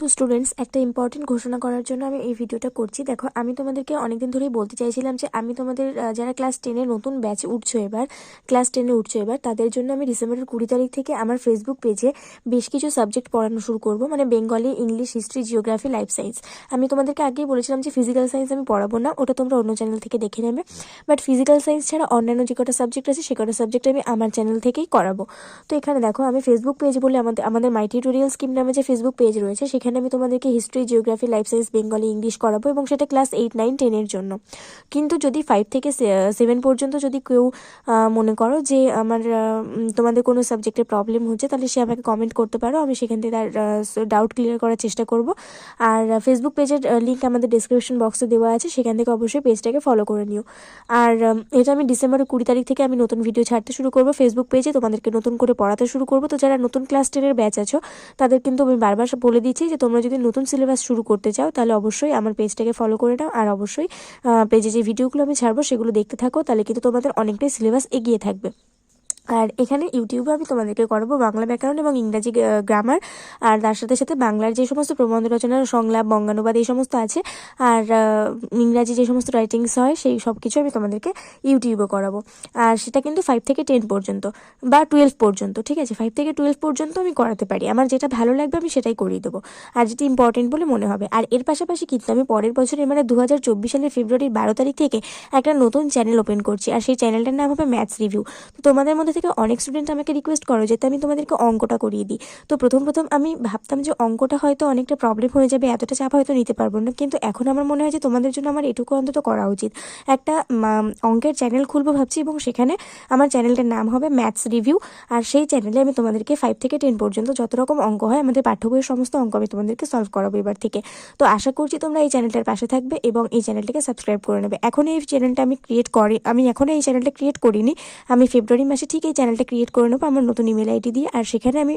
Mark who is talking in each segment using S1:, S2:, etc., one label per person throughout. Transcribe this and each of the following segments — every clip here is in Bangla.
S1: তো স্টুডেন্টস একটা ইম্পর্টেন্ট ঘোষণা করার জন্য আমি এই ভিডিওটা করছি। দেখো, আমি তোমাদেরকে অনেকদিন ধরেই বলতে চাইছিলাম যে, আমি তোমাদের যারা ক্লাস টেনে নতুন ব্যাচ উঠছো এবার ক্লাস টেনে উঠছো এবার, তাদের জন্য আমি ডিসেম্বরের কুড়ি তারিখ থেকে আমার ফেসবুক পেজে বেশ কিছু সাবজেক্ট পড়ানো শুরু করব মানে Bengali English history geography life science আমি তোমাদেরকে আগেই বলেছিলাম যে ফিজিক্যাল সায়েন্স আমি পড়াবো না, ওটা তোমরা অন্য চ্যানেল থেকে দেখে নেবে। বাট ফিজিক্যাল সায়েন্স ছাড়া অন্যান্য যে কটা সাবজেক্ট আছে, সে কটা সাবজেক্ট আমি আমার চ্যানেল থেকেই করাবো। তো এখানে দেখো, আমি ফেসবুক পেজ বলে আমাদের আমাদের মাই টিউটোরিয়াল স্কিম নামে যে ফেসবুক পেজ রয়েছে, সেখানে আমি তোমাদেরকে history geography life science Bengali English করাবো এবং সেটা ক্লাস এইট নাইন টেনের জন্য। কিন্তু যদি ফাইভ থেকে সেভেন পর্যন্ত যদি কেউ মনে করো যে আমার তোমাদের কোনো সাবজেক্টে প্রবলেম হচ্ছে, তাহলে সে আমাকে কমেন্ট করতে পারো। আমি সেখান থেকে তার ডাউট ক্লিয়ার করার চেষ্টা করব। আর ফেসবুক পেজের লিঙ্ক আমাদের ডিসক্রিপশন বক্সে দেওয়া আছে। সেখান থেকে অবশ্যই পেজটাকে ফলো করে নিও। আর এটা আমি ডিসেম্বরের কুড়ি তারিখ থেকে আমি নতুন ভিডিও ছাড়তে শুরু করব। ফেসবুক পেজে তোমাদেরকে নতুন করে পড়াতে শুরু করব। তো যারা নতুন ক্লাস টেনের ব্যাচ আছো, তাদের কিন্তু আমি বারবার বলে দিচ্ছি যে তোমরা যদি নতুন সিলেবাস শুরু করতে চাও, তাহলে অবশ্যই আমার পেজটাকে ফলো করে নাও। আর অবশ্যই পেজে যে ভিডিওগুলো আমি ছাড়বো, সেগুলো দেখতে থাকো। তাহলে কিন্তু তোমাদের অনেকটাই সিলেবাস এগিয়ে থাকবে। আর এখানে ইউটিউবে আমি তোমাদেরকে করাবো বাংলা ব্যাকরণ এবং ইংরাজি গ্রামার আর তার সাথে সাথে বাংলার যে সমস্ত প্রবন্ধ রচনা, সংলাপ, বঙ্গানুবাদ এই সমস্ত আছে, আর ইংরাজি যে সমস্ত রাইটিংস হয়, সেই সব কিছু আমি তোমাদেরকে ইউটিউবে করাবো। আর সেটা কিন্তু ফাইভ থেকে টেন পর্যন্ত বা টুয়েলভ পর্যন্ত, ঠিক আছে? ফাইভ থেকে টুয়েলভ পর্যন্ত আমি করাতে পারি। আমার যেটা ভালো লাগবে আমি সেটাই করিয়ে দেবো। আর যেটা ইম্পর্টেন্ট বলে মনে হবে। আর এর পাশাপাশি কিন্তু আমি পরের বছরে মানে দু হাজার চব্বিশ সালের ফেব্রুয়ারির বারো তারিখ থেকে একটা নতুন চ্যানেল ওপেন করছি। আর সেই চ্যানেলটার নাম হবে ম্যাথস রিভিউ তো তোমাদের মধ্যে থেকে অনেক স্টুডেন্ট আমাকে রিকোয়েস্ট করো যাতে আমি তোমাদেরকে অঙ্কটা করিয়ে দিই। তো প্রথম প্রথম আমি ভাবতাম যে অঙ্কটা হয়তো অনেকটা প্রবলেম হয়ে যাবে, এতটা চাপ হয়তো নিতে পারব না। কিন্তু এখন আমার মনে হয় যে তোমাদের জন্য আমার এটুকু অন্তত করা উচিত। একটা অঙ্কের চ্যানেল খুলবো ভাবছি এবং সেখানে আমার চ্যানেলটার নাম হবে ম্যাথস রিভিউ আর সেই চ্যানেলে আমি তোমাদেরকে ফাইভ থেকে টেন পর্যন্ত যত রকম অঙ্ক হয়, আমাদের পাঠ্য বইয়ের সমস্ত অঙ্ক আমি তোমাদেরকে সলভ করাবো এবার থেকে। তো আশা করছি তোমরা এই চ্যানেলটার পাশে থাকবে এবং এই চ্যানেলটিকে সাবস্ক্রাইব করে নেবে। এখন এই চ্যানেলটা আমি ক্রিয়েট করি, আমি এখনও এই চ্যানেলটা ক্রিয়েট করিনি। আমি ফেব্রুয়ারি মাসে ঠিক এই চ্যানেলটা ক্রিয়েট করে নেব আমার নতুন ইমেল আইডি দিয়ে। আর সেখানে আমি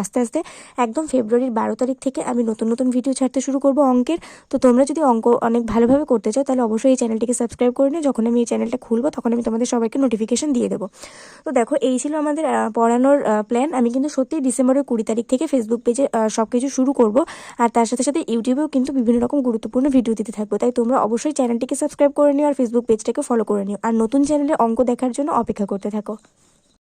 S1: আস্তে আস্তে একদম ফেব্রুয়ারির বারো তারিখ থেকে আমি নতুন নতুন ভিডিও ছাড়তে শুরু করব অঙ্কের। তো তোমরা যদি অঙ্ক অনেক ভালোভাবে করতে চাও, তাহলে অবশ্যই এই চ্যানেলটিকে সাবস্ক্রাইব করে নিও। যখন আমি এই চ্যানেলটা খুলবো, তখন আমি তোমাদের সবাইকে নোটিফিকেশন দিয়ে দেবো। তো দেখো, এই ছিল আমাদের পড়ানোর প্ল্যান আমি কিন্তু সত্যিই ডিসেম্বরের কুড়ি তারিখ থেকে ফেসবুক পেজে সব কিছু শুরু করব। আর তার সাথে সাথে ইউটিউবেও কিন্তু বিভিন্ন রকম গুরুত্বপূর্ণ ভিডিও দিতে থাকব। তাই তোমরা অবশ্যই চ্যানেলটিকে সাবস্ক্রাইব করে নিও আর ফেসবুক পেজটাকে ফলো করে নিও। আর নতুন চ্যানেলে অঙ্ক দেখার জন্য অপেক্ষা করতে থাকো।